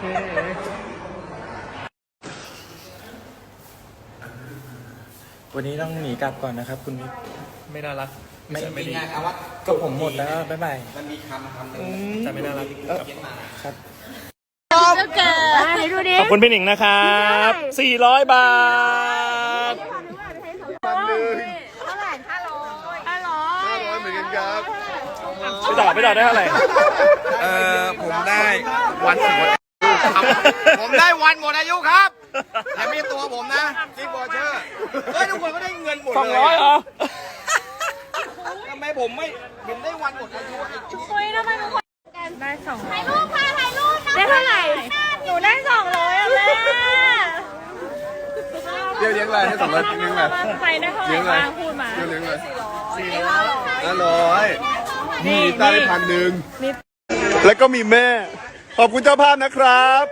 เควันนี้ต้องหนีกลับก่อนนะครับ คุณมิตรไม่น่ารักไม่ไม่ไม่ดีก็ผมหมดแล้วบ๊ายบายแต่ไม่น่ารักครับแกไหนดูดิขอบคุณพี่หนิงนะครับ 400 บาท เท่าไหร่ห้าร้อยห้าร้อยร้อยเหมือนกันครับพี่ต่อพี่ต่อได้เท่าไหร่ เอ่อผมได้วันหมดอายุครับ ผมได้วันหมดอายุครับแต่ไม่ใช่ตัวผมนะจิ๊บบอเชอร์เฮ้ยทุกคนก็ได้เงินหมดสองเลร้อยยเหรอทำไมผมไม่ผมได้วันหมดอายุไอ้คุยทำไมทุกคนได้สองถ่ายรูปค่ะถ่ายรูปได้เท่าไหร่หนูได้สองร้อยอะแม่เดี๋ยวเลี้ยงอะไรให้สองร้อยเลี้ยงอะไรใครได้เท่าไหร่เลี้ยงอะไรบ้างพูดมาเดี๋ยวเลี้ยงอะไรสี่ร้อยห้าร้อยนี่นี่ได้พันหนึ่งแล้วก็มีแม่ ขอบคุณเจ้าภาพนะครับ